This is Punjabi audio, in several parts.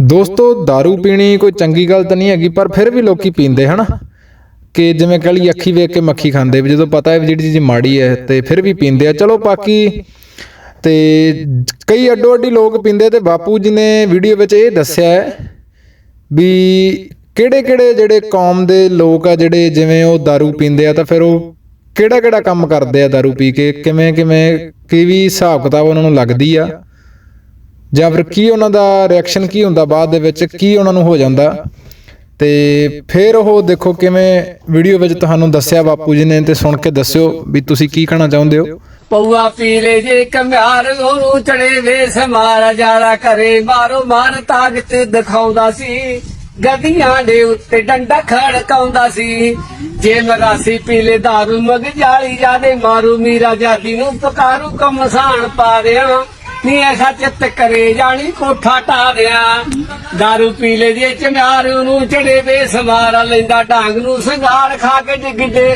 ਦੋਸਤੋ दारू ਪੀਣੀ ਕੋਈ ਚੰਗੀ ਗੱਲ ਤਾਂ ਨਹੀਂ ਹੈਗੀ ਪਰ ਫਿਰ ਵੀ ਲੋਕੀ ਪੀਂਦੇ ਹਨਾ ਕਿ ਜਿਵੇਂ ਕਹ ਲਈ ਅੱਖੀ ਵੇਖ ਕੇ ਮੱਖੀ ਖਾਂਦੇ ਵੀ ਜਦੋਂ ਪਤਾ ਹੈ ਵੀ ਜਿਹੜੀ ਚੀਜ਼ ਮਾੜੀ ਹੈ ਤੇ ਫਿਰ ਵੀ ਪੀਂਦੇ ਆ ਚਲੋ ਬਾਕੀ ਤੇ ਕਈ ਅੱਡੋ ਅੱਡੀ ਲੋਕ ਪੀਂਦੇ ਤੇ ਬਾਪੂ ਜੀ ਨੇ ਵੀਡੀਓ ਵਿੱਚ ਇਹ ਦੱਸਿਆ ਹੈ ਵੀ ਕਿਹੜੇ ਕਿਹੜੇ ਜਿਹੜੇ ਕੌਮ ਦੇ ਲੋਕ ਆ ਜਿਹੜੇ ਜਿਵੇਂ ਉਹ दारू ਪੀਂਦੇ ਆ ਤਾਂ ਫਿਰ ਉਹ ਕਿਹੜਾ ਕਿਹੜਾ ਕੰਮ ਕਰਦੇ ਆ दारू ਪੀ ਕੇ ਕਿਵੇਂ ਕਿਵੇਂ ਕੀ ਵੀ ਹਿਸਾਬ ਕਿਤਾਬ ਉਹਨਾਂ ਨੂੰ ਲੱਗਦੀ ਆ ਜਾਂ ਫਿਰ ਕੀ ਉਹਨਾਂ ਦਾ ਰਿਐਕਸ਼ਨ ਕੀ ਹੁੰਦਾ ਬਾਅਦ ਦੇ ਵਿੱਚ, ਕੀ ਉਹਨਾਂ ਨੂੰ ਹੋ ਜਾਂਦਾ? ਤੇ ਫਿਰ ਉਹ ਦੇਖੋ ਕਿਵੇਂ ਵੀਡੀਓ ਵਿੱਚ ਤੁਹਾਨੂੰ ਦੱਸਿਆ ਬਾਪੂ ਜੀ ਨੇ ਤੇ ਸੁਣ ਕੇ ਦੱਸਿਓ ਵੀ ਤੁਸੀਂ ਕੀ ਕਹਿਣਾ ਚਾਹੁੰਦੇ ਹੋ? ਪਊਆ ਪੀਲੇ ਜੇ ਕਮਿਆਰ ਉਹਨੂੰ ਚੜੇ ਵੇ ਸਮਾਰਾ ਜਾਲਾ ਕਰੇ, ਮਾਰੋ ਮਾਰ ਤਾਕਤ ਦਿਖਾਉਂਦਾ ਸੀ। ਗੱਡੀਆਂ ਦੇ ਉੱਤੇ ਡੰਡਾ ਖੜਕਾਉਂਦਾ ਸੀ। ਜੇ ਮਗਾਸੀ ਪੀਲੇ ਦਾਰੂ ਮਗ ਜਾਲੀ ਜਾਦੇ, ਮਾਰੂ ਮੀਰਾ ਜਾਦੀ ਨੂੰ ਪਕਾਰੂ ਕਮਸਾਨ ਪਾ ਰਿਆ ਨੀ ਐਸਾ ਚਿੱਤ ਕਰੇ ਜਾਣੀ ਕੋਠਾ ਢਾ ਰਿਆ ਦਾਰੂ ਪੀਲੇ ਜੇ ਚਮਿਆਰ ਉਹਨੂੰ ਚੜੇ ਵੇ ਲੈਂਦਾ ਡਾਂਗ ਨੂੰ ਸੰਗਾਰ ਖਾ ਕੇ ਡਿੱਗਦੇ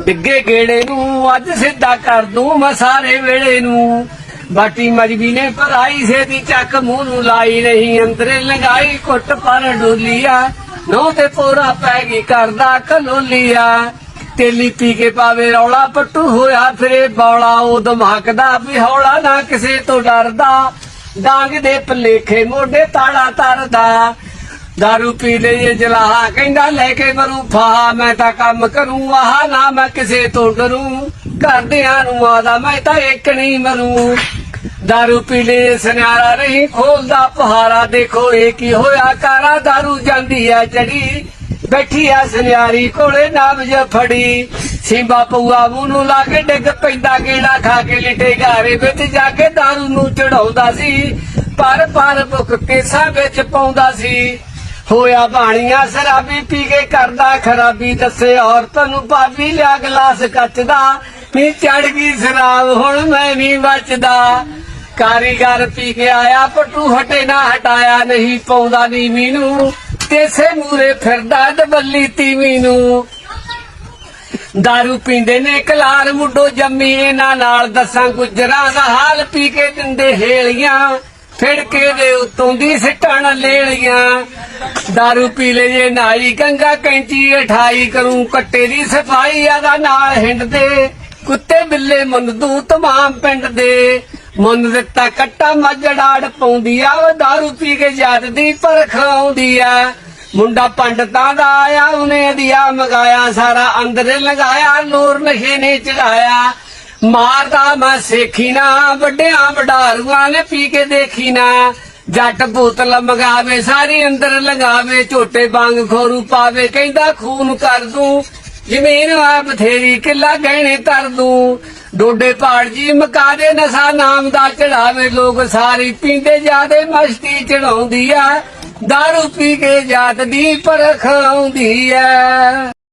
ਡਿੱਗੇ ਗੇੜੇ ਨੂੰ ਅੱਜ ਸਿੱਧਾ ਕਰ ਦੂੰ ਮੈਂ ਸਾਰੇ ਵੇਲੇ ਨੂੰ। ਬਾਟੀ ਮਜਬੀ ਨੇ ਭਰਾਈ, ਸੇਤੀ ਚੱਕ ਮੂੰਹ ਨੂੰ ਲਾਈ ਨਹੀਂ, ਅੰਦਰੇ ਲੰਗਾਈ ਕੁੱਟ ਪਰ ਡੋਲੀਆ। ਨੋ ਤੇ ਪੋਰਾ ਪੈ ਗਈ ਕਰਦਾ ਕਲੋਲੀਆ। ਤੇਲੀ ਪੀ ਕੇ ਪਾਵੇ ਰੌਲਾ ਪੱਟੂ ਹੋਇਆ ਫਿਰੇ ਬੌਲਾ, ਉਹ ਧਮਾਕਦਾ ਵੀ ਹੌਲਾ ਨਾ ਕਿਸੇ ਤੋਂ ਡਰਦਾ। ਡਾਂਗ ਦੇ ਭਲੇਖੇ ਮੋਢੇ ਤਾੜਾ ਤਰਦਾ। ਦਾਰੂ ਪੀ ਲਈਏ ਜਲਾਹਾ, ਕਹਿੰਦਾ ਲੈ ਕੇ ਮਰੂ ਫਾਹਾ, ਮੈਂ ਤਾਂ ਕੰਮ ਕਰੂੰ, ਆਹ ਨਾ ਮੈਂ ਕਿਸੇ ਤੋਂ ਡਰੂ। ਘਰਦਿਆਂ ਨੂੰ ਆਦਾ ਮੈਂ ਤਾਂ ਇੱਕ ਨਹੀਂ ਮਰੂ। ਦਾਰੂ ਪੀ ਲਈਏ ਸੁਨਿਆਰਾ ਨਹੀਂ ਖੋਲਦਾ, ਪਹਾਰਾ ਦੇਖੋ ਇਹ ਕੀ ਹੋਇਆ, ਕਾਰਾ ਦਾਰੂ ਜਾਂਦੀ ਐ ਚੜੀ। ਬੈਠੀ ਆ ਸੁਨਿਆਰੀ ਕੋਲੇ ਨਾਬਜ ਫੜੀ। ਸਿੰਬਾ ਪਊਆ ਮੂੰਹ ਨੂੰ ਲਾ ਕੇ ਡਿੱਗ ਪੈਂਦਾ ਗੇੜਾ ਖਾ ਕੇ ਲਿਟੇ ਘਾਰੇ ਵਿੱਚ ਜਾ ਕੇ ਦਾਰੂ ਨੂੰ ਚੜਾਉਂਦਾ ਸੀ। ਪਰ ਪਰ ਭੁੱਖ ਕੇਸਾਂ ਵਿੱਚ ਪਾਉਂਦਾ ਸੀ। ਹੋਇਆ ਬਾਣੀਆਂ ਸ਼ਰਾਬੀ ਪੀ ਕੇ ਕਰਦਾ ਖਰਾਬੀ, ਦੱਸੇ ਔਰਤਾਂ ਨੂੰ ਭਾਬੀ ਲਿਆ ਗਲਾਸ ਕੱਚ ਦਾ ਨੀ ਚੜ ਗਈ ਸ਼ਰਾਬ, ਹੁਣ ਮੈਂ ਵੀ ਬਚਦਾ। ਕਾਰੀਗਰ ਪੀ ਕੇ ਆਇਆ, ਪਟੂ ਹਟੇ ਨਾ ਹਟਾਇਆ, ਨਹੀਂ ਪਾਉਂਦਾ ਨੀ। ਮੀਨੂੰ ਤੇਸੇ ਮੂਰੇ ਫਿਰਦਾ ਦਬੱਲੀ ਤੀਵੀ ਨੂੰ। ਦਾਰੂ ਪੀਂਦੇ ਨੇ ਕਲਾਰ ਮੁੱਢੋ ਜੰਮੀ, ਇਹਨਾਂ ਨਾਲ ਦੱਸਾਂ ਗੁਜਰਾਂ ਦਾ ਹਾਲ ਪੀ ਕੇ ਦਿੰਦੇ ਹੇਲੀਆਂ, ਫਿੜਕੇ ਦੇ ਉਤੋਂ ਦੀ ਸਿੱਟਣ ਲੇਲੀਆਂ। ਦਾਰੂ ਪੀ ਲੈ ਜੇ ਨਾਈ ਗੰਗਾ ਕੈਂਚੀ, ਉਠਾਈ ਕਰੂੰ ਕੱਟੇ ਦੀ ਸਫ਼ਾਈ, ਆਦਾ ਨਾਲ ਹਿੰਡਦੇ। ਕੁੱਤੇ ਬਿੱਲੇ ਮੁੰਦੂ ਤਮਾਮ ਪਿੰਡ ਦੇ। ਮੁੰਨ ਦਿੱਤਾ ਕੱਟਾ ਮੱਜੜਾੜ ਪਾਉਂਦੀ ਆ, ਉਹ ਦਾਰੂ ਪੀ ਕੇ ਜਾਤ ਦੀ ਪਰਖ ਆਉਂਦੀ ਆ। ਮੁੰਡਾ ਪੰਡਤਾਂ ਦਾ ਆਇਆ, ਉਹਨੇ ਦਿਆ ਮਗਾਇਆ, ਸਾਰਾ ਅੰਦਰ ਲਗਾਇਆ, ਨੂਰ ਨਸ਼ੇ ਨੇ ਚੜਾਇਆ। ਮਾਰਦਾ ਮੈਂ ਸੇਖੀ ਨਾ, ਵੱਡਿਆਂ ਵਡਾਰੂਆਂ ਨੇ ਪੀ ਕੇ ਦੇਖੀ ਨਾ। ਜੱਟ ਬੋਤਲ ਮਗਾਵੇ, ਸਾਰੀ ਅੰਦਰ ਲਗਾਵੇ, ਝੋਟੇ ਵਾਂਗ ਖੋਰੂ ਪਾਵੇ, ਕਹਿੰਦਾ ਖੂਨ ਕਰ ਦੂੰ, ਜ਼ਮੀਨ ਆ ਬਥੇਰੀ, ਕਿੱਲਾ ਗਹਿਣੇ ਤਰ ਦੂੰ। ਡੋਡੇ ਪਹਾੜ ਜੀ ਮਕਾ ਦੇ ਨਸ਼ਾ ਨਾਮ ਦਾ ਚੜਾਵੇ ਲੋਕ ਸਾਰੀ ਪੀਂਦੇ ਜਾਦੇ ਮਸਤੀ ਚੜਾਉਂਦੀ ਆ ਦਾਰੂ ਪੀ ਕੇ ਜਾਤ ਦੀ ਪਰਖ ਆਉਂਦੀ ਆ